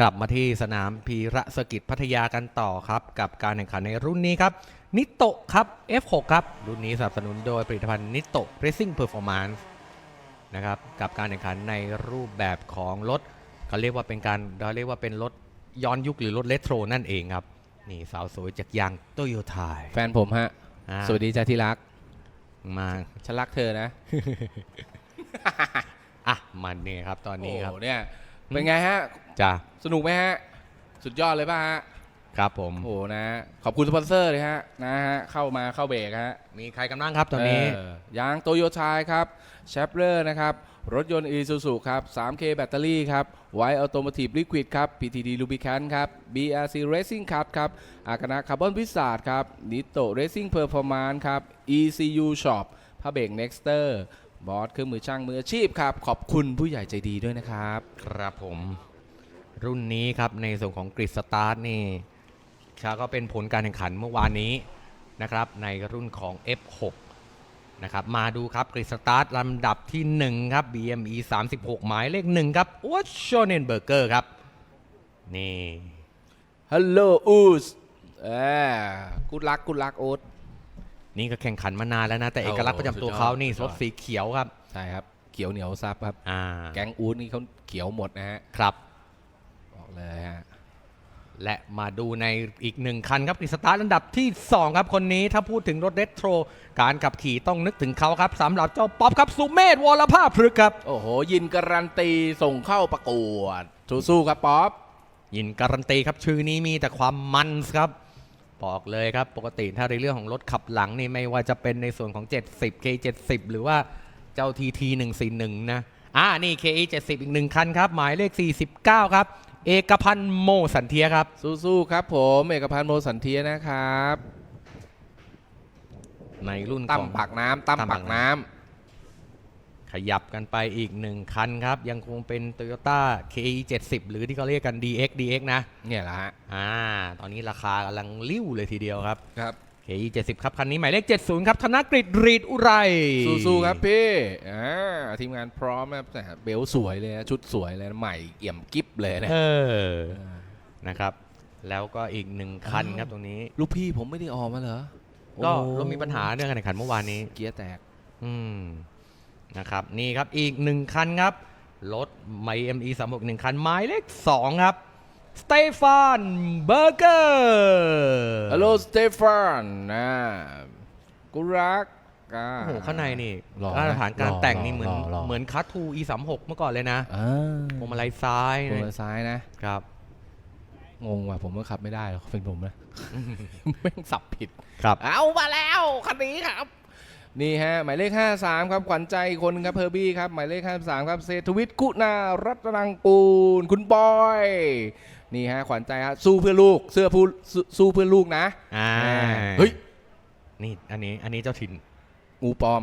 กลับมาที่สนามพีระสกิจพัทยากันต่อครับ กับการแข่งขันในรุ่นนี้ครับ นิโตะครับ F6 ครับ รุ่นนี้สนับสนุนโดยผลิตภัณฑ์นิโตะ Racing Performance นะครับกับการแข่งขันในรูปแบบของรถเขาเรียกว่าเป็นการเราเรียกว่าเป็นรถย้อนยุคหรือรถเลโทรนั่นเองครับ นี่สาวสวยจากยางโตโยต้าแฟนผมฮะสวัสดีจ้าที่รัก มาฉันรักเธอนะอะมันเนี่ยครับตอนนี้ครับ โอ้เนี่ย เป็นไงฮะ จ้าสนุกไหมฮะ สุดยอดเลยป่ะฮะ ครับผม โอ้โหนะ ขอบคุณสปอนเซอร์เลยฮะนะฮะ เข้ามาเข้าเบรกฮะมีใครกำลังครับตอนนี้ เยางโตโยต้าครับแชปเลอร์นะครับ รถยนต์ Isuzu ครับ 3K แบตเตอรี่ครับ Y Automotive Liquid ครับ PTD Lubricant ครับ BRC Racing Cut ครับอากานะคาร์บอนพิซซ่าครับ Nitto Racing Performance ครับ ECU Shop ผ้าเบรก Nexter บอสเครื่องมือช่างมืออาชีพครับ ขอบคุณผู้ใหญ่ใจดีด้วยนะครับ ครับผม รุ่นนี้ครับในส่วนของกริดสตาร์ทนี่ชาก็เป็นผลการแข่งขันเมื่อวานนี้นะครับในรุ่นของ F6 นะครับมาดูครับกริดสตาร์ทลำดับที่ 1 ครับ BME 36 หมายเลข1ครับอวชโชเนนเบอร์เกอร์ครับ นี่ฮัลโหลอูสเออกูรักกูรักโอ๊ตนี่ก็แข่งขันมานานแล้วนะ แต่โอ้เอกลักษณ์ประจำตัวเขานี่สุรดยอดถสีเขียวครับ ใช่ครับ เขียวเหนียวซับครับ อ่า แก๊งอูดนี่เขาเขียวหมดนะฮะ ครับบอก เลยฮะ และมาดูในอีกหนึ่งคันครับกฤษตาร์ทอันดับที่ 2 ครับคนนี้ถ้าพูดถึงรถเรโทร การขับขี่ต้องนึกถึงเขาครับสำหรับเจ้าป๊อปครับสุเมธวรภาพพฤกษ์ครับ โอ้โห ยินการันตีส่งเข้าประกวดสู้ๆครับป๊อปยินการันตีครับชื่อนี้มีแต่ความมันครับบอกเลยครับปกติถ้าในเรื่องของรถขับหลังนี่ไม่ว่าจะเป็นในส่วนของ 70 K 70 หรือว่าเจ้า TT 141 นะอ่านี่ KE 70 อีกหนึ่งคันครับ หมายเลข 49 ครับ เอกพันธ์โมสันเทียครับ สู้ๆครับ ผมเอกพันธ์โมสันเทียนะครับ ในรุ่นตั้ขมองปากน้ำตั้มตั้มปาปากกน้น้ขยับกันไปอีกหนึ่งคันครับ ยังคงเป็น Toyota KE 70 หรือที่เขาเรียกกัน DX DX นะำเนี่ยแหละฮะอ่าตอนนี้ราคากำลังลิ้วเลยทีเดียวครับครับ KE 70ครับคันนี้หมายเลข 70 ครับธนกฤษรีดอุไรสู้ๆครับพี่อ่าทีมงานพร้อมนะครับแต่เบลสวยเลยนะชุดสวยเลยนะใหม่เอี่ยมกิ๊บเลยนะเออนะครับ แล้วก็อีกหนึ่งคันครับตรงนี้ ลูกพี่ผมไม่ได้ออกมาเหรอก็โอ้เรามีปัญหาเรื่องการแข่งขันเมื่อวานนี้ เกียร์แตก อืมนะครับนี่ครับอีกหนึ่งคันครับ รถไมเอ็มอีสามหกหนึ่งคันหมายเลขสองครับ สเตฟานเบอร์เกอร์ฮัลโหลสเตฟานนะกูรักอ่า โอ้โหข้างในนี่หล่อนะมาตรฐานการหล่อแต่งนี่เหมือนหล่อหล่อ เหมือนคัตทู e 3 6เมื่อก่อนเลยนะอ่าพวงมาลัยซ้ายตัวนะซ้ายนะ ครับ งงว่ะผมก็ขับไม่ได้หรอกเป็นผมนะ แม่งสับผิด ครับ เอามาแล้วคันนี้ครับ นี่ฮะ หมายเลข 53 ครับขวัญใจอีกคนครับเพอร์บี้ครับ หมายเลข 53 ครับเศรษฐวิทย์กุนารัตนังปูนคุณบอย นี่ฮะขวัญใจฮะสู้เพื่อลูกเสื้อผู้สู้สู้เพื่อลูกนะอ่าเฮ้ยนี่อันนี้อันนี้เจ้าถิ่นงูปลอม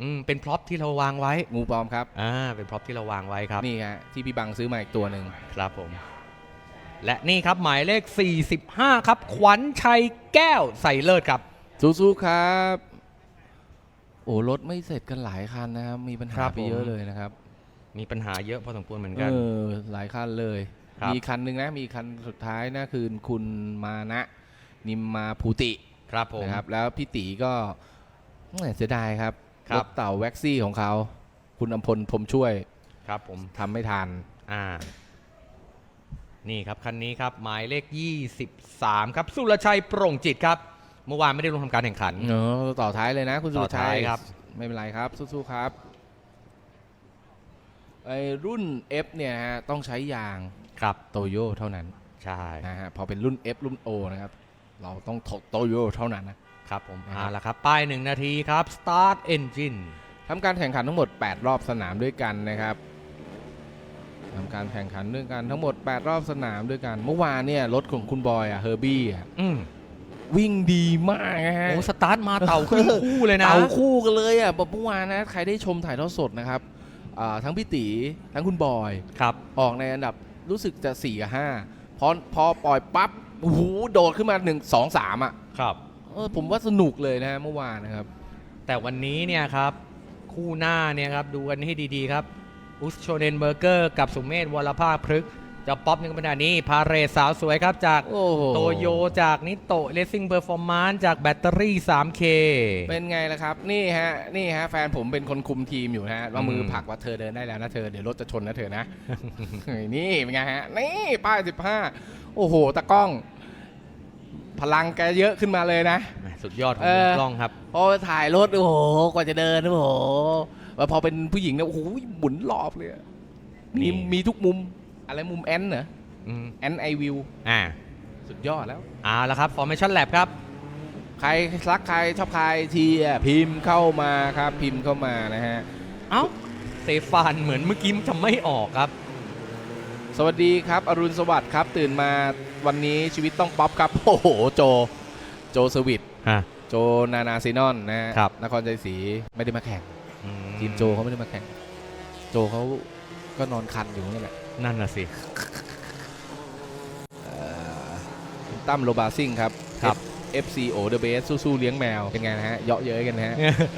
อืมเป็นพร็อพที่เราวางไว้งูปลอมครับอ่าเป็นพร็อพที่เราวางไว้ครับนี่ฮะที่พี่บังซื้อมาอีกตัวหนึ่งครับผม และนี่ครับหมายเลข 45 ครับ ขวัญชัยแก้วใส่เลิศครับ สู้ๆครับ โอ้รถไม่เสร็จกันหลายคันนะครับ มีปัญหาครับไปผม เยอะเลยนะครับมีปัญหาเยอะพอสมควรเหมือนเอกันอหลายคันเลย ครับ มีคันหนึ่งนะ มีคันสุดท้ายนะคือคุณมานะนิมมาภูติครับผม นะครับ แล้วพี่ตีก็แหม่เสียดายครับครัรบถเต่าแว็กซี่ของเขา คุณอำพลพรหมช่วยครับผม ทำไม่ทัน อ่า นี่ครับ คันนี้ครับ หมายเลข 23 ครับ สุรชัยโปร่งจิตครับ เมื่อวานไม่ได้ลงทำการแข่งขันเนอะต่อท้ายเลยนะ คุณสุต่รอชัท้ายยครับ ไม่เป็นไรครับสู้ๆครับไอรุ่น F เนี่ยฮะต้องใช้ยาง ครับโตโยเท่านั้นใช่นะฮะพอเป็นรุ่น F รุ่น O นะครับ เราต้องโตโยเท่านั้นนะครับผมนะครับเอาละครับ ป้ายหนึ่งนาทีครับ start engine ทำการแข่งขันทั้งหมด 8 รอบสนามด้วยกันนะครับทำการแข่งขันด้วยกันทั้งหมด 8 รอบสนามด้วยกัน เมื่อวานเนี่ยรถของคุณบอยอะเฮอร์บี้อะอืมวิ่งดีมากนะฮะโอ้สตาร์ทมาเต่าขึ้นคู่เลยนะเต่าคู่กันเลยอะบอกเมื่อวานนะใครได้ชมถ่ายทอดสดนะครับอ่าทั้งพี่ตีทั้งคุณบอยครับออกในอันดับ รู้สึกจะ4กับ5พอพอปล่อยปั๊บโอ้โหโดดขึ้นมา1 2 3อะครับ เออผมว่าสนุกเลยนะฮะเมื่อวานนะครับ แต่วันนี้เนี่ยครับ คู่หน้าเนี่ยครับ ดูกันให้ดีๆครับ อุสโชเดนเบอร์เกอร์ กับสุเมธวรภาพพฤกษ์ เจ้าป๊อปนี่ก็เป็นอันนี้ พาเรศสาวสวยครับจากโอ้โหโตโยจากนิโตเลสซิ่งเพอร์ฟอร์มานซ์จากแบตเตอรี่ 3K เป็นไงล่ะครับ นี่ฮะ นี่ฮะ แฟนผมเป็นคนคุมทีมอยู่ฮะว่ามืออืมผลักว่าเธอเดินได้แล้วนะเธอ เดี๋ยวรถจะชนนะเธอนะ นี่เป็นไงฮะ นี่ป้าย15 โอ้โห ตะกล้อง พลังแกเยอะขึ้นมาเลยนะ แหม่สุดยอดของเออกล้องครับ พอถ่ายรถโอ้โห กว่าจะเดินโอ้โหแล้วพอเป็นผู้หญิงเนี่ยโอ้โหหมุนรอบเลยอะนี่มีมีทุกมุม อะไรมุมแอนเหรออืมแอนไอวิวอ่าสุดยอดแล้ว เอาละครับ Formation Lab ครับ ใครรักใครชอบใครเชียร์พิมพ์เข้ามาครับ พิมพ์เข้ามานะฮะ เอ้าเซฟานเหมือนเมื่อกี้มันจะไม่ออกครับ สวัสดีครับ อรุณสวัสดิ์ครับ ตื่นมาวันนี้ชีวิตต้องป๊อปครับ โอ้โห โจ โจสวิตฮะโจนานาซีนอนนะฮะครับ นครใจศรีไม่ได้มาแข่งอืทีมโจเขาไม่ได้มาแข่ง โจเขาก็นอนคันอยู่นั่นแหละ นั่นน่ะสิเอ่อคุณตั้มโรบาซิ่งครับ ครับ FC O The Best สู้ๆเลี้ยงแมว เป็นไงนะฮะ เยาะเย้ยกันนะฮะ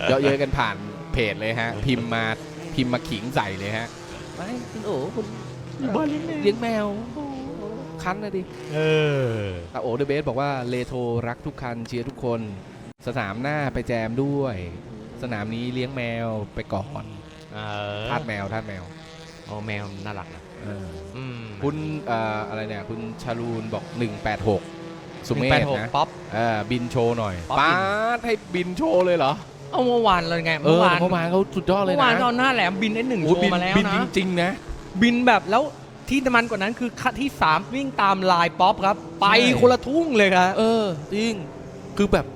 เยาะเย้ยกันผ่านเพจเลยฮะ พิมพ์มาพิมพ์มาขิงใส่เลยฮะไม่คุณโอ้คุณบ้านเลี้ยงแมวเลี้ยงแมวโอ้คันนะดิเออแต่โอเดเบสบอกว่าเลโทรรักทุกคันเชียร์ทุกคน สนามหน้าไปแจมด้วย สนามนี้เลี้ยงแมวไปก่อนเออทาสแมวทาสแมว โอ้แมวน่ารักนะเอออืมคุณเอ่ออะไรเนี่ยคุณชาลูนบอก 186 สุเมแปธดหกนะป๊อป เออบินโชว์หน่อยป๊อปบินป้าดให้บินโชว์เลยเหรอเอาเมื่อวานเลยไงเอเมื่ออวานเมื่อวานเขาสุดยอดเลยเมื่อนะวานตอนหน้าแหลมบินได้หนึ่งโอ้โชบินว์มาแล้วบินนะ จริงๆนะ บินแบบแล้วที่มันกว่านั้นคือคัดที่3วิ่งตามลายป๊อปครับ ไปใช่ คนละทุ่งเลยครับ เออจริงคือแบบ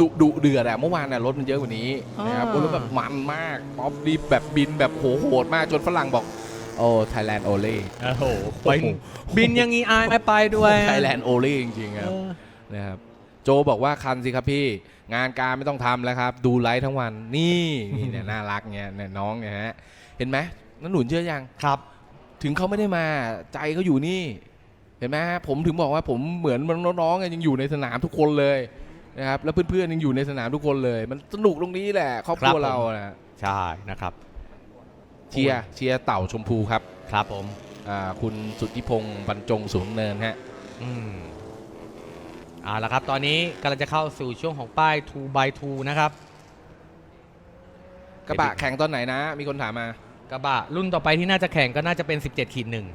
ดุดุเดือดอะเมื่อวานน่ะรถมันเยอะกว่านี้นะครับอ่าโอ้แล้วแบบมันมากป๊อปดีแบบบินแบบโหโหดมากจนฝรั่งบอก โอ้ไทยแลนด์โอเล่โอ้โหบินบินอยังงี้อายไม่ไปด้วยไทยแลนด์โอเล่จริงๆครับเออนะครับโจบอกว่าคันสิครับพี่ งานการไม่ต้องทำแล้วครับ ดูไลฟ์ทั้งวันนี่นี่เนี่ยน่ารักเนี่ยเนี่ยน้องเนี่ยฮะเห็นไหมนั่นหนุนเชื่อยังครับ ถึงเขาไม่ได้มาใจเขาอยู่นี่ เห็นไหมฮะผมถึงบอกว่าผมเหมือนน้องๆยังอยู่ในสนามทุกคนเลยนะครับแล้วเพื่อนๆยังอยู่ในสนามทุกคนเลย มันสนุกตรงนี้แหละครอบครัวครับผมเรานะใช่นะครับ เชียร์เชียร์เต่าชมพูครับครับผมอ่าคุณสุทธิพงศ์บรรจงสูงเนินฮะอืมเอาละครับ ตอนนี้กำลังจะเข้าสู่ช่วงของป้าย2 by 2นะครับ กระบะแข่งตอนไหนนะ มีคนถามมา กระบะรุ่นต่อไปที่น่าจะแข่งก็น่าจะเป็น 17ขีดหนึ่ง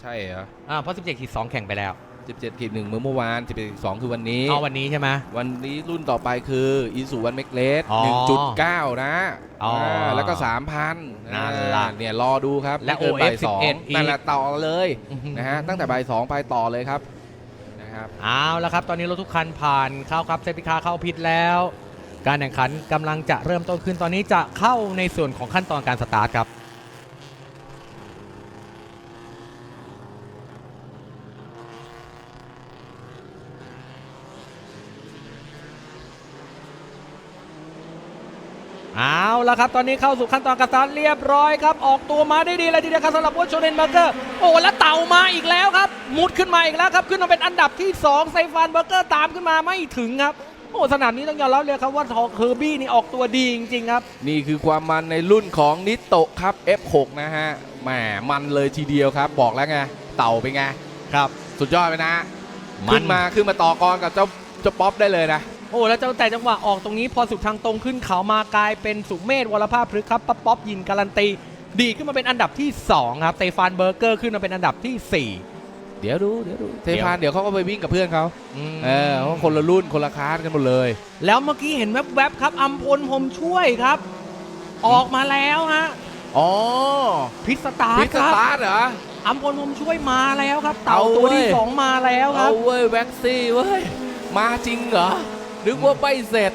ใช่เหรออ่าเพราะ17ขีด2แข่งไปแล้ว 17ขีดหนึ่งเมื่อเมื่อวาน17ขีดสองคือวันนี้ เอาวันนี้ใช่ไหม วันนี้รุ่นต่อไปคืออีสุวันเมกเลสอ๋อ1.9 นะอ๋ออ่าแล้วก็ 3,000นั่นล่ะเนี่ยรอดูครับและไม่เกิน OS บ่ายสอง11อีก นั่นแหละต่อเลยอื้อหือนะฮะตั้งแต่บ่ายสองไปต่อเลยครับนะครับ เอาละครับ ตอนนี้รถทุกคันผ่านเข้าครับเซฟตี้คาร์เข้าพิษแล้ว การแข่งขันกำลังจะเริ่มต้นขึ้นตอนนี้จะเข้าในส่วนของขั้นตอนการสตาร์ทครับ เอาละครับ ตอนนี้เข้าสู่ขั้นตอนการสตาร์ทเรียบร้อยครับ ออกตัวมาได้ดีเลยทีเดียวครับสำหรับวอชโชเดนเบอร์เกอร์ โอ้ แล้วเต่ามาอีกแล้วครับ มุดขึ้นมาอีกแล้วครับ ขึ้นมาเป็นอันดับที่2ไซฟานเบอร์เกอร์ตามขึ้นมาไม่ถึงครับ โอ้ สนามนี้ต้องยอมรับเลยครับว่าทอเคอร์บี้นี่ออกตัวดีจริงๆครับ นี่คือความมันในรุ่นของนิโตะครับ F6 นะฮะ แหม มันเลยทีเดียวครับ บอกแล้วไง เต่าเป็นไง ครับ สุดยอดไปนะมันขึ้นมาขึ้นมาต่อกรกับเจ้าเจ้าป๊อปได้เลยนะโอ้แล้วเจ้าแต่จังหวะออกตรงนี้พอสุดทางตรงขึ้นเขามากลายเป็นสุเมธวรภาพพฤกษ์ครับป๊อปป๊อปยินการันตีดีขึ้นมาเป็นอันดับที่2ครับเตฟานเบอร์เกอร์ขึ้นมาเป็นอันดับที่ 4 เดี๋ยวดูเดี๋ยวดูเทพานเดี๋ยวเขาก็ไปวิ่งกับเพื่อนเขาอืมเออเพราะคนละรุ่นคนละคลาสกันหมดเลย แล้วเมื่อกี้เห็นแวบๆครับอัมพลผมช่วยครับ ออกมาแล้วฮะอ๋อพิษสตาร์พิทกครับตาร์ทเหรอ อัมพลผมช่วยมาแล้วครับ เต่าเอาตัวที่เว้ยสองมาแล้วครัเอาบเว้ยแว็กซี่เว้ยมาจริงเหรอ นึกว่าไม่เสร็จ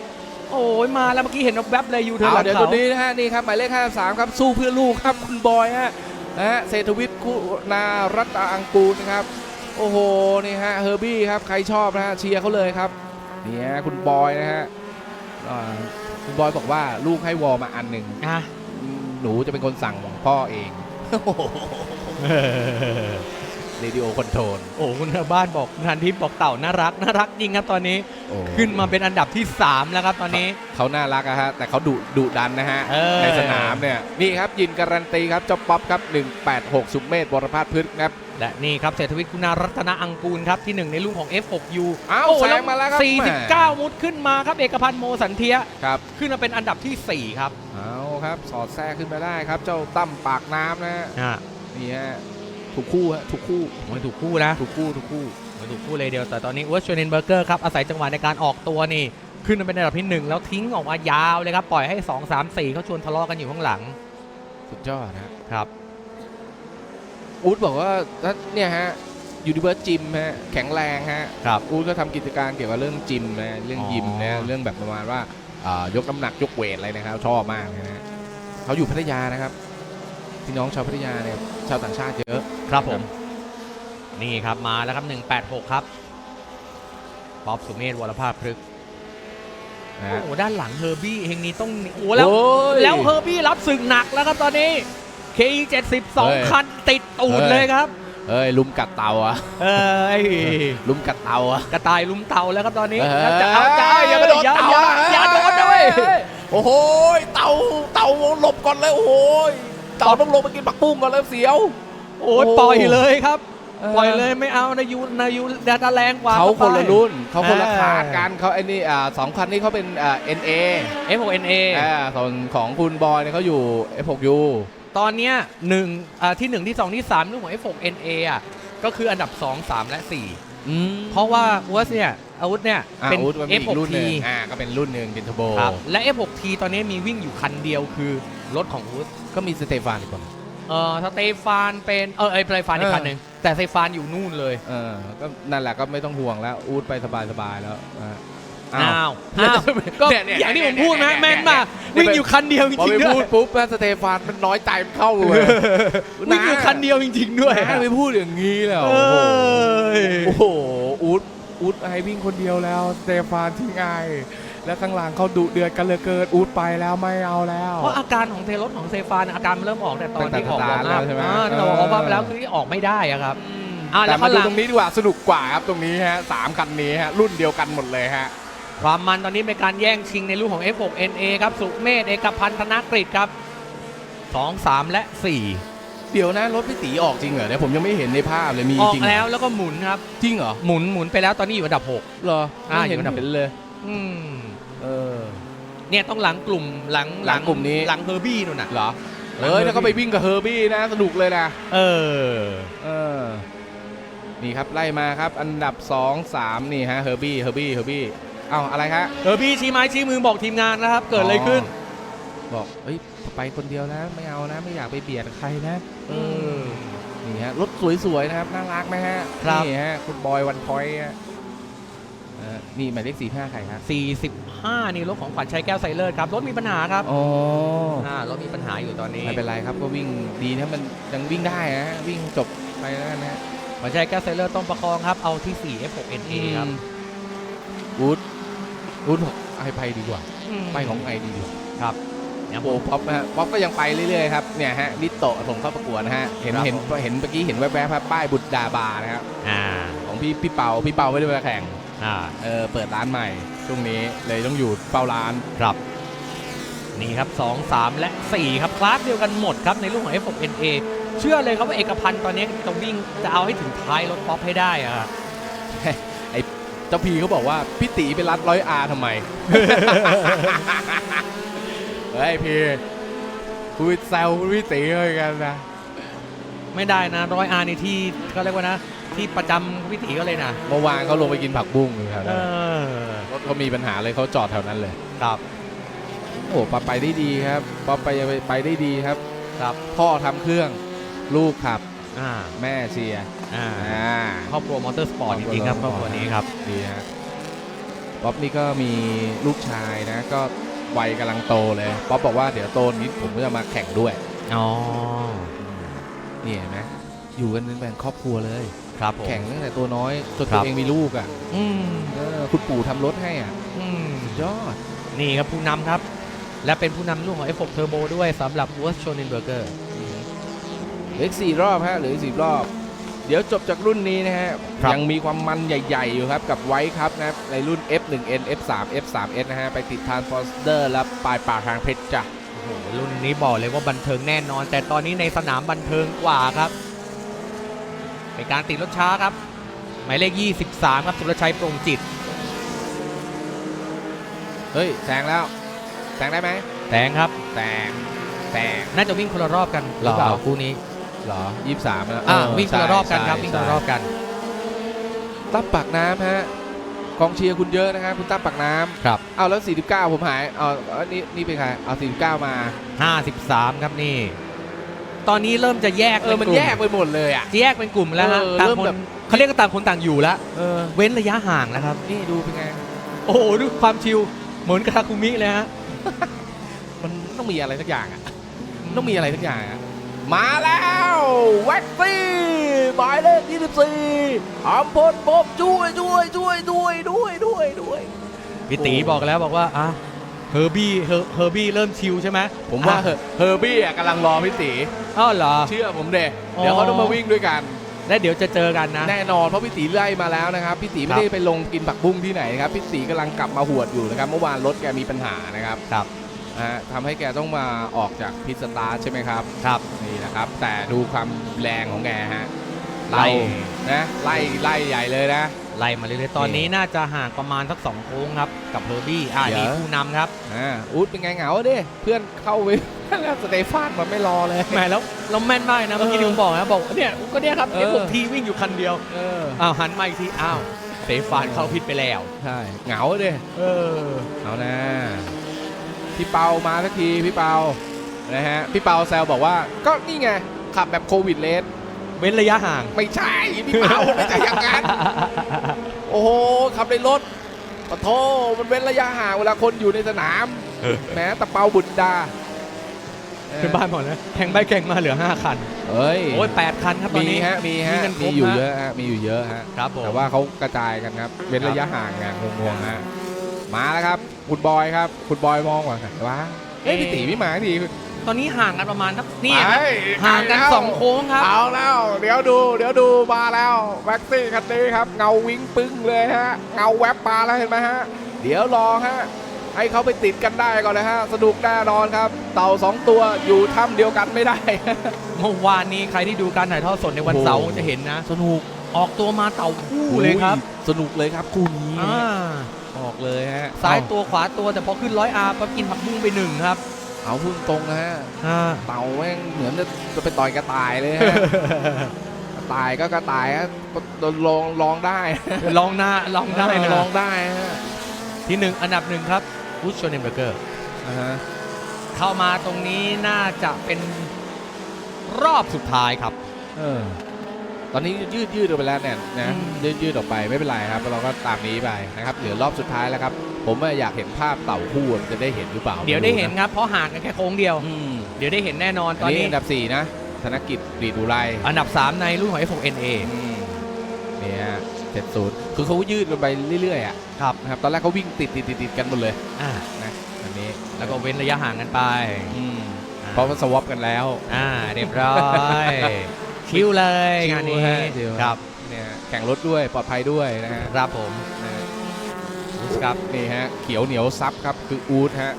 โอ้ยมาแล้วเมื่อกี้เห็นแวบๆเลยยูเทิร์นหเอาลังเดี๋ยวเขาตัวนี้นะฮะนี่ครับหมายเลข53 ครับสู้เพื่อลูกครับคุณบอยฮะนะฮะเศรษฐวิทย์คุณารัตอังกูลนะครับ โอ้โหนี่ฮะเฮอร์บี้ครับใครชอบนะฮะเชียร์เขาเลยครับนี่ฮะคุณบอยนะฮะอ่าคุณบอยบอกว่าลูกให้วอลมาอันหนึ่งอะหนูจะเป็นคนสั่งพ่อเอง อเรดิโอคอนโทรลโอ้คุณทางบ้านบอกนันทิพย์บอกเต่าน่ารักน่ารักจริงครับตอนนี้ขึ้นมาเป็นอันดับที่ 3 แล้วครับตอนนี้ เขาน่ารักอะฮะแต่เขาดุดุดันนะฮะ เออ ในสนามเนี่ย นี่ครับยินการันตีครับเจ้าป๊อปครับ 186 สุมเมธวรพัฒน์พืชครับ และนี่ครับเศรษฐวิทย์คุณารัตนอังกูลครับที่หนึ่งในรุ่นของ F6U เอ้าโอ้แซงมาแล้วครับ49 มุดขึ้นมาครับเอกพันธ์โมสันเทียครับ ขึ้นมาเป็นอันดับที่4 ครับเอาครับ สอดแทรกขึ้นมาได้ครับ เจ้าตั้มปากน้ำนะฮะอ่านี่ฮะ ถูกคู่ฮะถูกคู่ไม่ถูกคู่นะถูกคู่ถูกคู่ไม่ถูกคู่เลยเดียว แต่ตอนนี้อัวชเนนเบอร์เกอร์ครับอาศัยจังหวะในการออกตัวนี่ ขึ้นมาเป็นอันดับที่1แล้วทิ้งออกมายาวเลยครับ ปล่อยให้ 2 3 4เขาชวนทะเลาะกันอยู่ข้างหลัง สุดยอดนะฮะครับอู๊ดบอกว่าถ้าเนี่ยฮะยูนิเวิร์สจิมฮะแข็งแรงฮะครับอู๊ดก็ทำกิจการเกี่ยวกับเรื่องจิมนะเรื่องยิมนะอ๋อเรื่องแบบประมาณว่าอ่ายกน้ำหนักยกเวทอะไรนะครับชอบมากนะฮะเขาอยู่พัทยานะครับ พี่น้องชาวพัทยาเนี่ยชาวต่างชาติเยอะครับผม นี่ครับมาแล้วครับ 186 ครับป๊อปสุเมธวรภาพพฤกษ์นะโอ้ฮะโหด้านหลังเฮอร์บี้เฮงนี้ต้องโอ้แล้วโอ้ยแล้วเฮอร์บี้รับศึกหนักแล้วครับตอนนี้ KE เฮ้ย72คันติดตูดเฮ้ย เลยครับ เอ้ยลุมกัดเตาอะเอ้ยลุมกัดเตาอะกระต่ายลุมเต่าแล้วครับตอนนี้เฮ้ยจะเอาจะเอาอย่าไปโดนอย่าเต่าอย่าอะอย่าโดนนะเว้ยโอ้โหเต่าเต่าหลบก่อนเลยโอ้โห เต่าต้องลงไปกินผักบุ้งก่อนเลยเสียว โอ้ยโอ้ปล่อยเลยครับปล่อยเลยไม่เอานายูนายูดาตาแรงกว่าเขาคนละรุ่นเขาคนละอ่าคลาสกันเขาไอ้นี่อ่าสองคันนี้เขาเป็นอ่า NA F6NA อ่าส่วนของคุณบอยเนี่ยเขาอยู่ F6U ตอนเนี้ยหนึ่งอ่าที่หนึ่งที่สองที่สามเรื่องของ F6NA อะก็คืออันดับ 2 3 และ อืม4 เพราะว่าอัวสเนี่ยอาวุธเนี่ยอ่าเป็นอูดมันมีอีกรุ่น F6T หนึ่งอ่าก็เป็นรุ่นหนึ่งเป็นเทอร์โบ ครับและ F6T ตอนนี้มีวิ่งอยู่คันเดียวคือ รถของอูสก็มีสเตฟานอีกคน เออสเตฟานเป็นเออไอสเตฟานอีกคันหนึ่งแต่สเตฟานอยู่นู่นเลย เออก็นั่นแหละก็ไม่ต้องห่วงแล้ว อูดไปสบายๆแล้วอ่าอ้าวอ้าวก็เนี่ยเนี่ยอย่างที่ผมพูดนะเนี่ยแม่นมากเนี่ยวิ่งอยู่คันเดียวจพอริไปงๆด้พูวดยปุ๊บนะสเตฟานมันน้อยใจมันเข้าเลยวิ่งอยู่คันเดียวจริง ๆ ด้วยนะไปพูดอย่างนี้แล้วเอโอ้โหยโอ้โหอูดอูดให้วิ่งคนเดียวแล้วสเตฟานที่ไง แล้วข้างหลังเขาดุเดือดกันเหลือเกินอูดไปแล้วไม่เอาแล้ว เพราะอาการของเทรถของเซฟานอาการมันเริ่มออกแต่ตอนที่ออกตั้วองร์มแต่อัพสตาร์ทแล้วใช่ไหมอ่าที่ออกวอร์มอัพไปแล้วคือที่ออกไม่ได้อะครับอ่าแล้แต่วมาข้างหดูลังตรงนี้ดีกว่าสนุกกว่าครับตรงนี้ฮะสามคันนี้ฮะรุ่นเดียวกันหมดเลยฮะความมันตอนนี้เป็นการแย่งชิงในรุ่นของ F6NA ครับสุเมธเอกพันธ์ธนกฤษครับ2 3 และ 4 เดี๋ยวนะรถพี่ตีออกจริงเหรอเนี่ยผมยังไม่เห็นในภาพเลยมีออกจริงเหรแล้วแล้วก็หมุนครับ จริงเหรอ หมุนหมุนไปแล้วตอนนี้อยู่อันดับเหรออ่าไม่เห็นอยู่อันดับเห็นเลย6อืม เออ เนี่ยต้องหลังกลุ่มหลังหลังกลุ่มนี้ หลังเฮอร์บี้นู่นน่ะ เหรอหลังเอ้ยเฮอร์บี้แล้วก็ไปวิ่งกับเฮอร์บี้นะ สนุกเลยนะ เออ เออ นี่ครับไล่มาครับ อันดับ 2 3 นี่ฮะเฮอร์บี้เฮอร์บี้เฮอร์บี้เอ้าอะไรฮะ เฮอร์บี้ชี้ไม้ชี้มือบอกทีมงานนะครับ เกิดอะไรขึ้น บอกเอ้ยไปคนเดียวนะไม่เอานะ ไม่อยากไปเบียดใครนะเออนี่ฮะรถสวยๆนะครับน่ารักนะฮะครับ นี่ฮะคุณบอยวันพอยต์ฮะเออนี่หมายเลขสี่ห้าใครครับ 45นี่รถของขวัญชัยแก้วไซเลอร์ครับ รถมีปัญหาครับอ๋ออ่ารถมีปัญหาอยู่ตอนนี้ไม่เป็นไรครับก็วิ่งดีนะมันยังวิ่งได้นะฮะวิ่งจบไปแล้วกันนะฮะขวัญชัยแก้วไซเลอร์ต้องประคองครับ เอาที่ 4 F6NA ครับวูดวูดบอกไอไปดีกว่า ไปของไอดีกว่าครับเนี่ยโอ้ป๊อปนะฮะป๊อปก็ยังไปเรื่อยๆครับเนี่ยฮะนิโตะส่งเข้าประกวดนะฮะเห็นครับเห็นผมเห็นเมื่อกี้เห็นแวบๆครับป้ายบุตรดาบานะครับอ่าของพี่พี่เปาพี่เปาไม่ได้มาแข่งอ่าเออเปิดร้านใหม่ ช่วงนี้เลยต้องอยู่เฝ้าร้าน ครับ นี่ครับ 2 3 และ 4 ครับ คลาสเดียวกันหมดครับ ในรุ่นของ F6NA เชื่อเลยครับว่าเอกพันธ์ตอนนี้จะวิ่งจะเอาให้ถึงท้ายรถป๊อปให้ได้อะครับเจ้าพีเขาบอกว่า พี่ตีไปรัดร้อยอาทำไม เฮ้ยพี่คุยแซวพี่ตีเลยกันนะ ไม่ได้นะร้อยอาร์นี่ที่เขาเรียกว่านะ ที่ประจำวิถีก็เลยนะเมื่อวานเขาลงไปกินผักบุ้งอยู่แถวเอนั้นอรถเขามีปัญหาเลยเขาจอดแถวนั้นเลย ครับโอ้ป๊อปไปได้ดีครับป๊อปไปไปได้ดีครับ ครับพ่อทำเครื่องลูกขับ อ่าแม่เชียร์อ่าอ่า ครอบครัวมอเตอร์สปอร์ตจริงๆครับครอบครัวนี้ครับ ดีฮะป๊อปนี่ก็มีลูกชายนะ ก็วัยกำลังโตเลยป๊อปบอกว่าเดี๋ยวโตนิดผมก็จะมาแข่งด้วยอ๋อ นี่เห็นไหมอยู่กันเป็นแบ่งครอบครัวเลย ครับผม แข่งตั้งแต่ตัวน้อยจนครัตัวบ เองมีลูกอะอืมเออคุณปู่ทำรถให้อะอืมยอด นี่ครับผู้นำครับ และเป็นผู้นำรุ่นของ F6 Turbo ด้วยสำหรับ w u r s t s c h o n e n b e r g e r เหลืออีกสี่รอบฮะเหลืออีกสี่รอบ เดี๋ยวจบจากรุ่นนี้นะฮะ ครับ ยังมีความมันใหญ่ ๆ อยู่ครับ กับไว้ครับนะครับในรุ่น F1N F3 F3S นะฮะ ไปติดทานฟอสเดอร์และปลายปากทางเพชรจ้ะ โอ้โหรุ่นนี้บอกเลยว่าบันเทิงแน่นอน แต่ตอนนี้ในสนามบันเทิงกว่าครับ เป็นการติดรถช้าครับ หมายเลข 23 ครับสุรชัยโปร่งจิต เฮ้ยแซงแล้วแซงได้ไหมแตงครับแซงแซงน่าจะวิ่งคนละรอบกันหรือเปล่าคู่นี้เหรอยี่สามนะอ่าเวิ่งคนละรอบกันครับใช่วิ่งคนละรอบกันตั้มปากน้ำฮะกองเชียร์คุณเยอะนะครับคุณตั้มปากน้ำครับเอาแล้ว 49 ผมหายเอาเอานี่นี่เป็นใครเอา49 มา 53 ครับนี่ ตอนนี้เริ่มจะแยกเออมันป็กลุ่แยกไปหมดเลยอะแยกเป็นกลุ่มแล้วฮะเออต่างเริ่มคนแบบ เขาเรียกกันต่างคนต่างอยู่แล้ว เออเว้นระยะห่างแล้วครับ นี่ดูเป็นไง โอ้โหดูความชิลเหมือนกบทาคุมิเลยฮะ มันต้องมีอะไรสักอย่างอะมันต้องมีอะไรสักอย่างอะ มาแล้วแว็กซี่หมายเลข24อัมพลบมช่วยช่วยช่วยด้วยด้วยด้วยด้วย พี่ตีโอ้บอกแล้วบอกว่าอะ เฮอร์บี้เฮอร์เฮอร์บี้เริ่มชิลใช่ไหมผมว่าอะ เฮอร์บี้อะกำลังรอพี่ตีอ้าวเหรอ เชื่อผมเดอ๋อเดี๋ยวเขาต้องมาวิ่งด้วยกัน และเดี๋ยวจะเจอกันนะ แน่นอนเพราะพี่ตีไล่มาแล้วนะครับพี่ตีไม่ได้ไปลงกินผักบุ้งที่ไหนนะครับพี่ตีกำลังกลับมาหวดอยู่นะครับเมื่อวานรถแกมีปัญหานะครับครับ นะฮะทำให้แกต้องมาออกจากพิทสตาร์ทใช่ไหมครับครับ นี่นะครับ แต่ดูความแรงของแกฮะไล่เรานะไล่ไล่ใหญ่เลยนะ ไล่มาเรื่อยๆตอนนี้น่าจะห่างประมาณสักสองโค้งครับกับเฮอร์บี้อ่าเดี๋ยว นี่ผู้นำครับอ่าอูดเป็นไงเหงาดิเพื่อนเข้าไป แล้วสเตฟานมันไม่รอเลย แหมแล้วเราแม่นมากนะเมื่อกี้เออที่ผมบอกนะบอกเนี่ยก็เนี่ยครับเออเอฟกทีวิ่งอยู่คันเดียวเอออ้าวหันมาอีกทีอ้าวเตฟานเข้าพิษไปแล้ว ใช่เหงาดิเออเอานะพี่เปามาสักทีพี่เปานะฮะพี่เปาแซวบอกว่าก็นี่ไงขับแบบโควิดเลสเว้นระยะห่าง ไม่ใช่พี่เปาไม่ใช่อย่างนั้นโอ้โหขับ ในรถปะโทมันเว้นระยะห่างเวลาคนอยู่ในสนามแหม้ตะเปาบุตรดาขึ้นบ้านหมดนะแข่งไปแข่งมาเหลือ 5 คันเอ้ยโอ้ย8คันครับตอนมีนี้ฮะมีฮะมีกันครบมีอยู่ฮะเยอะฮะมีอยู่เยอะฮะครับผมแต่ว่าเขากระจายกันครับเว้นระยะห่างไงงงๆฮะมาแล้วครับ คุณบอยครับ คุณบอยมองว่าไงวะเฮ้ยพี่ตีไม่มาทีต อนนี้ห่างกันประมาณสักนี่ไปครับห่างกันแล้ว สองโค้งครับ เอาแล้ว เดี๋ยวดู เดี๋ยวดูมาแล้วแว็กซี่คันนี้ครับ เงาวิ้งปึ้งเลยฮะ เงาแวบมาแล้วเห็นไหมฮะ เดี๋ยวรอฮะ ให้เขาไปติดกันได้ก่อนเลยฮะ สนุกแน่นอนครับ เต่าสองตัวอยู่ถ้ำเดียวกันไม่ได้ เมื่อวานนี้ใครที่ดูการถ่ายทอดสดในวันโอ้โห เสาร์จะเห็นนะ สนุกออกตัวมาเต่าคู่เลยครับสนุกเลยครับคู่นี้อ่าออกเลยฮะซ้ายเอตัวขวาตัวแต่พอขึ้นร้อยอาร์ปั๊บกินผักบุ้งไปหนึ่งครับ เอาพุ่งตรงนะฮะอ่าเต่าแม่งเหมือนจะจะไปต่อยกระต่ายเลยฮะกระต่ายก็กระต่ายฮะลองลองได้ลองหน้าลองได้นะลองได้ฮะที่หนึ่งอันดับหนึ่งครับวูดชนเนมเบอร์เกอร์อ่าฮะเข้ามาตรงนี้น่าจะเป็นรอบสุดท้ายครับ เออ ตอนนี้ยืดยืดออกไปแล้วเนี่ยนะอืมยืดยืดออกไปไม่เป็นไรครับเราก็ตามนี้ไปนะครับเหลือรอบสุดท้ายแล้วครับ ผมอะอยากเห็นภาพเต่าคู่มันจะได้เห็นหรือเปล่า เดี๋ยวได้เห็นม่รู้ครับเพราะห่างกันแค่โค้งเดียวอืมเดี๋ยวได้เห็นแน่นอนอัตอนนนี้นี้อันดับ 4 นะธนกิจปรีดอุไรอันดับ 3 ในรุ่นของ F6NA อืมเนี่ยเจ็ดศูนย์คือเขายืดกันไปเรื่อยๆอะครับนะครับตอนแรกเขาวิ่งติดติดติดติดกันหมดเลยอ่านะอันนี้แล้วก็เว้นระยะห่างกันไปอืมอ่าเพราะว่าสวอปกันแล้ว อ่าเรียบร้อย คิวเลยงานนี้ชิลฮะชิลฮะ ครับเนี่ยแข่งรถด้วยปลอดภัยด้วยนะฮะครับผมนะฮะครับนี่ฮะเขียวเหนียวซับครับคืออูดฮะ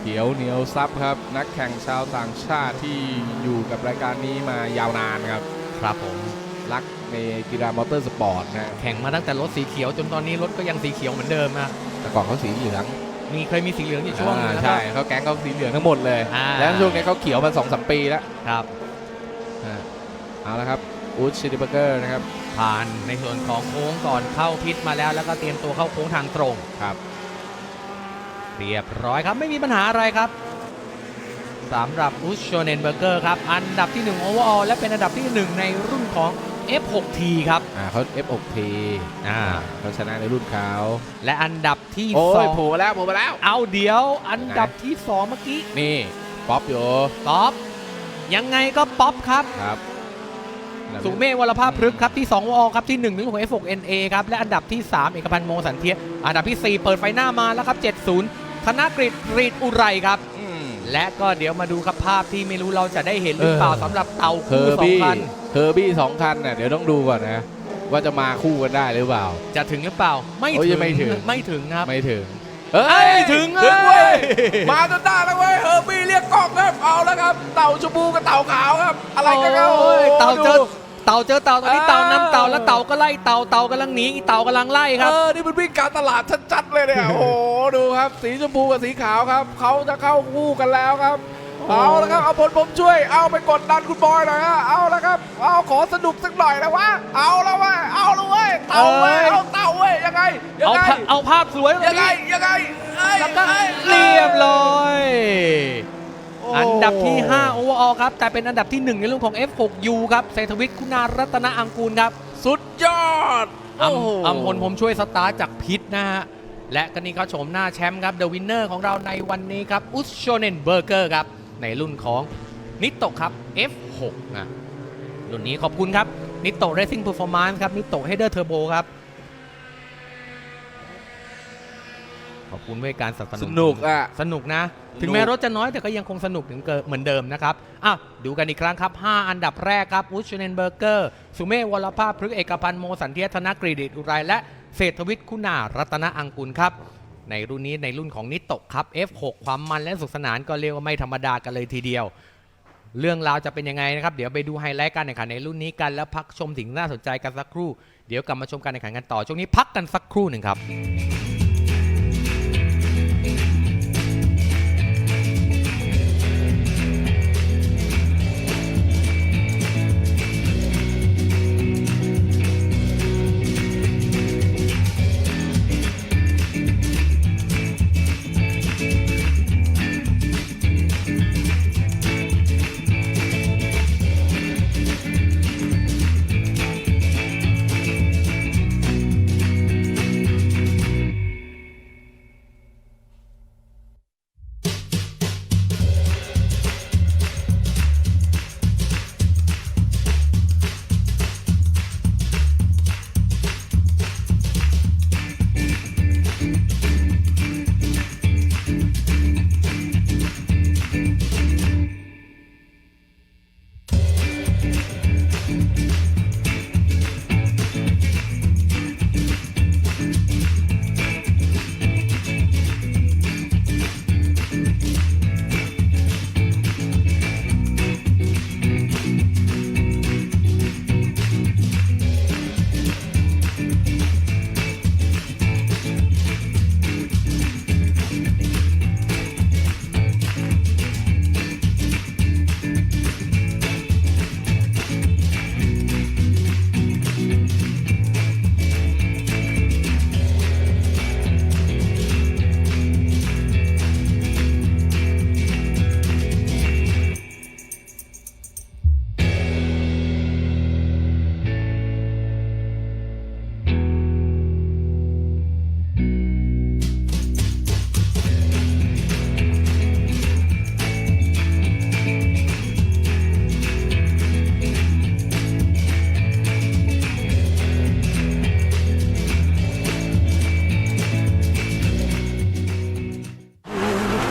เขียวเหนียวซับครับ นักแข่งชาวต่างชาติที่อยู่กับรายการนี้มายาวนานครับครับผม รักในกีฬามอเตอร์สปอร์ตนะแข่งมาตั้งแต่รถสีเขียวจนตอนนี้รถก็ยังสีเขียวเหมือนเดิมนะแต่ก่อนเขาสีเหลืองมีเคยมีสีเหลืองอยู่ช่วงหนึงอ่าแล้วก็ ใช่เขาแก๊งเขาสีเหลืองทั้งหมดเลย อ่า แล้วช่วงนี้เขาเขียวมาสองสามปีแล้ว ครับอ่า เอาละครับอูดชิดิเบอร์เกอร์นะครับผ่านในส่วนของโค้งก่อนเข้าพิษมาแล้ว แล้วก็เตรียมตัวเข้าโค้งทางตรงครับ เรียบร้อยครับไม่มีปัญหาอะไรครับสำหรับอุชโชเนนเบอร์เกอร์ครับ อันดับที่1โอเวอร์ออและเป็นอันดับที่ 1 ในรุ่นของ F6T ครับ อ่าเขา F6T อ่าเขาชนะในรุ่นเขาและอันดับที่โอ้สยองโผล่มาแล้วโผล่มาแล้ว เอาเดี๋ยว อันดับที่ 2 เมื่อกี้ นี่ ป๊อปอยู่ป๊อปยังไงก็ป๊อปครับครับ สุเมฆวรภาพพฤกษ์ครับที่2วอครับที่1นึ่งของ F6NA ครับและอันดับที่ 3 เอกพันธ์โมสันเทียอันดับที่ 4 เปิดไฟหน้ามาแล้วครับ 70 ธนกฤษรีดอุไรครับอืมและก็เดี๋ยวมาดูครับภาพที่ไม่รู้เราจะได้เห็นหรือเปล่าเออสำหรับเต่าเฮคู่อร์สองบี้คันเฮอร์บี้สองคันเนี่ยเดี๋ยวต้องดูก่อนนะว่าจะมาคู่กันได้หรือเปล่า จะถึงหรือเปล่า ไม่โอ้ยถึยังงไม่ถึงไม่ถึงครับไม่ถึงเอ้ยถึงถึงเว้ยเอ้ยมาจนได้แล้วเว้ยเฮอร์บี้เรียกกล้องครับเอาแล้วครับ เต่าชมพูกับเต่าขาวครับ อะไรกันครับโอ้ยโอ้โหเต่าเจอดู เต่าเจอเต่าตอนนี้อ่าเต่านำเต่าแล้วเต่าก็ไล่เต่าเต่ากำลังหนีอีกเต่ากำลังไล่ครับเออนี่มันวิ่งการตลาดชัดๆเลยเนี่ยโอ้โหดูครับ สีชมพูกับสีขาวครับเขาจะเข้าคู่กันแล้วครับโอ้เอาละครับเอาผลผมช่วย เอาไปกดดันคุณบอยหน่อยฮะเอาละครับเอาขอสนุกสักหน่อยนะวะเอาละเว้ยเอาละเว้ยเต่าเว้ยเอาเต่าเว้ยยังไงยัเอางไงภาพเอาภาพสวยตรงยังไงนี้ยังไงเอ้ยแล้วก็อ้เรียบร้อยโอันดับที่5โอเวอร์ออครับ แต่เป็นอันดับที่ 1 ในรุ่นของ F6U ครับเศรษฐวิทย์คุณารัตนอังกูลครับ สุดยอดอัมโโหอัมพลผมช่วยสตาร์ทจากพิษนะฮะ และก็นี่เขาโฉมหน้าแชมป์ครับเดอะวินเนอร์ของเราในวันนี้ครับอุสโชเนนเบอร์เกอร์ครับ ในรุ่นของนิโตครับ F6 นะรุ่นนี้ขอบคุณครับนิโตเรซิ่งเพอร์ฟอร์มานซ์ครับนิโตเฮเดอร์เทอร์โบครับ ขอบคุณด้วยการสนับสสนุนนุกอะ สนุกนะสนุกถึงแม้รถจะน้อยแต่ก็ยังคงสนุกถึงเกิเหมือนเดิมนะครับอะดูกันอีกครั้งครับ 5 อันดับแรกครับอุชเนนเบอร์เกอร์ สุเมฆวรภาพพฤกษ์เอกพันธ์โมสันเทียธนกรีดิตอุไรและเศรษฐวิทย์คุณารัตนอังกุลครับ ในรุ่นนี้ในรุ่นของนิโตะครับ F6 ความมันและสุขสนานก็เรียกว่าไม่ธรรมดากันเลยทีเดียว เรื่องราวจะเป็นยังไงนะครับเดี๋ยวไปดูไฮไลท์การแข่งขันในรุ่นนี้กันแล้วพักชมสิ่งน่าสนใจกันสักครู่ เดี๋ยวกลับมาชมการแข่งขันกันต่อช่วงนี้พักกันสักครู่หนึ่งครับ